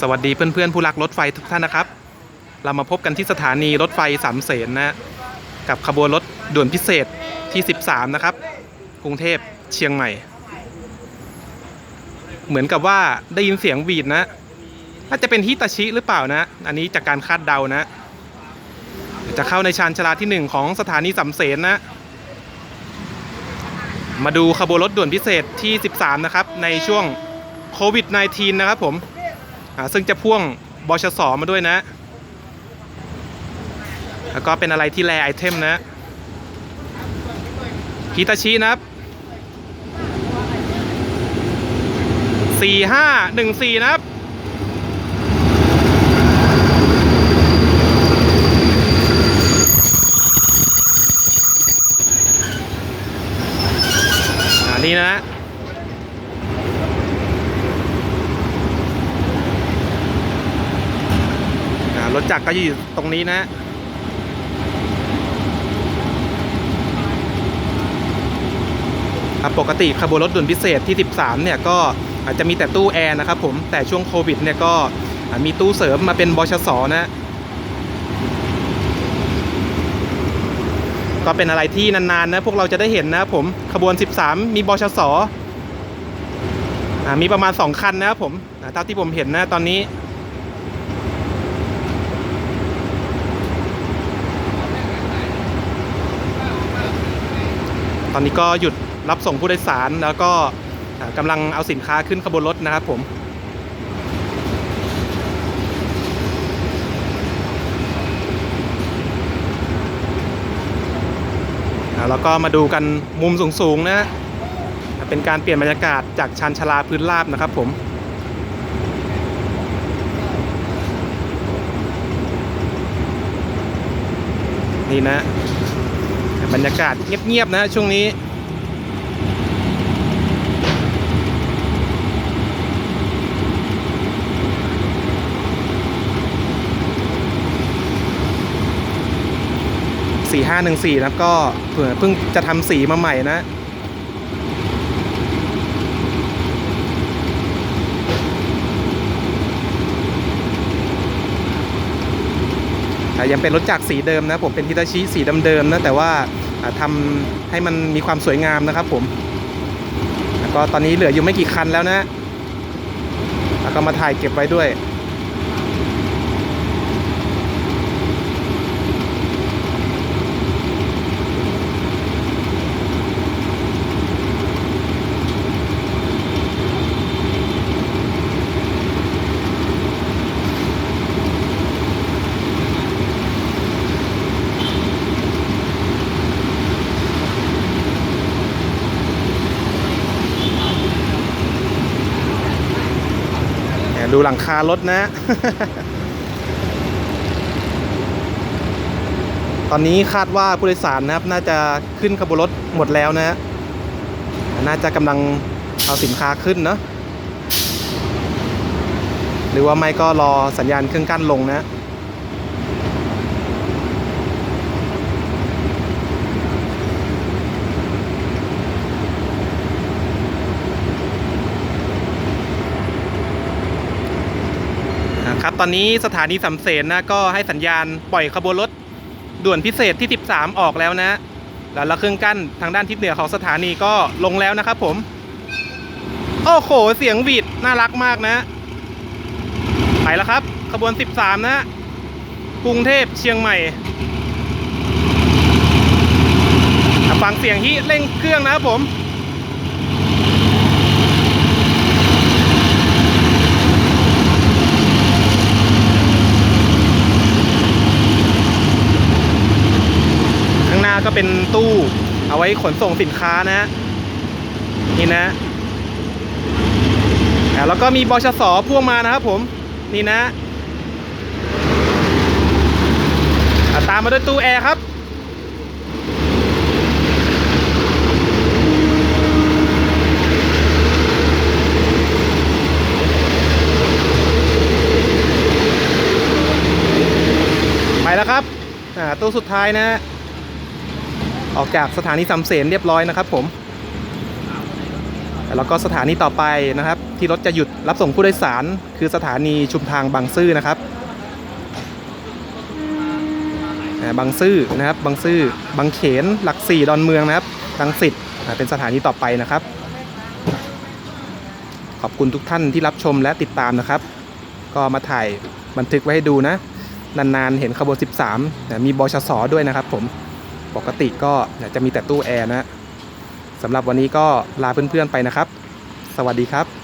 สวัสดีเพื่อนๆผู้รักรถไฟทุกท่านนะครับ เรามาพบกันที่สถานีรถไฟสามเสนนะกับขบวนรถด่วนพิเศษที่ 13 นะครับ กรุงเทพเชียงใหม่ เหมือนกับว่าได้ยินเสียงวีดนะน่าจะเป็นฮิตาชิหรือเปล่านะ อันนี้จากการคาดเดานะ จะเข้าในชานชาลาที่ 1 ของสถานีสามเสนนะ มาดูขบวนรถด่วนพิเศษที่ 13 นะครับ ในช่วงโควิด -19 นะครับผม ซึ่งจะพ่วงบชสมาด้วยนะ แล้วก็เป็นอะไรที่แรไอเทมนะฮิตาชินะครับ4514นะครับอ่านี่นะ รถจักรก็อยู่ตรงนี้นะครับปกติขบวนรถด่วนพิเศษที่ 13 เนี่ยก็อาจจะมีแต่ตู้แอร์นะครับผมแต่ช่วงโควิดเนี่ยก็มีตู้เสริมมาเป็นบชสนะก็เป็นอะไรที่นานๆนะพวกเราจะได้เห็นนะครับผมขบวน 13 มีบชสอมีประมาณ 2 คันนะครับผมเท่าที่ผมเห็นนะตอนนี้ ตอนนี้ก็หยุดรับส่งผู้โดยสาร แล้วก็กำลังเอาสินค้าขึ้นขบวนรถนะครับผมแล้วก็มาดูกันมุมสูงๆนะเป็นการเปลี่ยนบรรยากาศจากชานชลาพื้นราบนะครับผมนี่นะ บรรยากาศเงียบๆนะช่วงนี้ สี่ห้าหนึ่งสี่นะก็เผื่อเพิ่งจะทำสีมาใหม่นะยังเป็นรถจักรสีเดิมนะ ผมเป็นฮิตาชิสีเดิมๆนะ แต่ว่า ทำให้มันมีความสวยงามนะครับผมแล้วก็ตอนนี้เหลืออยู่ไม่กี่คันแล้วนะแล้วก็มาถ่ายเก็บไว้ด้วย ดูหลังคารถนะ ตอนนี้คาดว่าผู้โดยสารนะครับ น่าจะขึ้นขบวนรถหมดแล้วนะฮะน่าจะกำลังเอาสินค้าขึ้นเนาะหรือว่าไม่ก็รอสัญญาณเครื่องกั้นลงนะ นะครับ ตอนนี้สถานีสำเสนนะก็ให้สัญญาณปล่อยขบวนรถด่วนพิเศษที่ 13 ออกแล้วนะ แล้วล้วเครื่องกั้นทางด้านทิศเหนือของสถานีก็ลงแล้วนะครับผม โอ้โห เสียงวีดน่ารักมากนะ ไปแล้วครับ ขบวน 13 นะ กรุงเทพเชียงใหม่ฟังเสียงที่เร่งเครื่องนะครับผมาก็เป็นตู้ เอาไว้ขนส่งสินค้านะ นี่นะแล้วก็มีบชสพ่วงมานะครับผม นี่นะตามมาด้วยตู้แอร์ครับไปแล้วครับตู้สุดท้ายนะฮะ ออกจากสถานีสำเสนเรียบร้อยนะครับผม แล้วก็สถานีต่อไปนะครับ ที่รถจะหยุดรับส่งผู้โดยสาร คือสถานีชุมทางบางซื่อนะครับบางซื่อนะครับบางซื่อบางเขนหลักสี่ดอนเมืองนะครับรังสิตอ่าเป็นสถานีต่อไปนะครับ ขอบคุณทุกท่านที่รับชมและติดตามนะครับ ก็มาถ่ายบันทึกไว้ให้ดูนะ นานๆเห็นขบวน 13 มีบชสด้วยนะครับผม ปกติก็จะมีแต่ตู้แอร์นะสำหรับวันนี้ก็ลาเพื่อนๆไปนะครับ สวัสดีครับ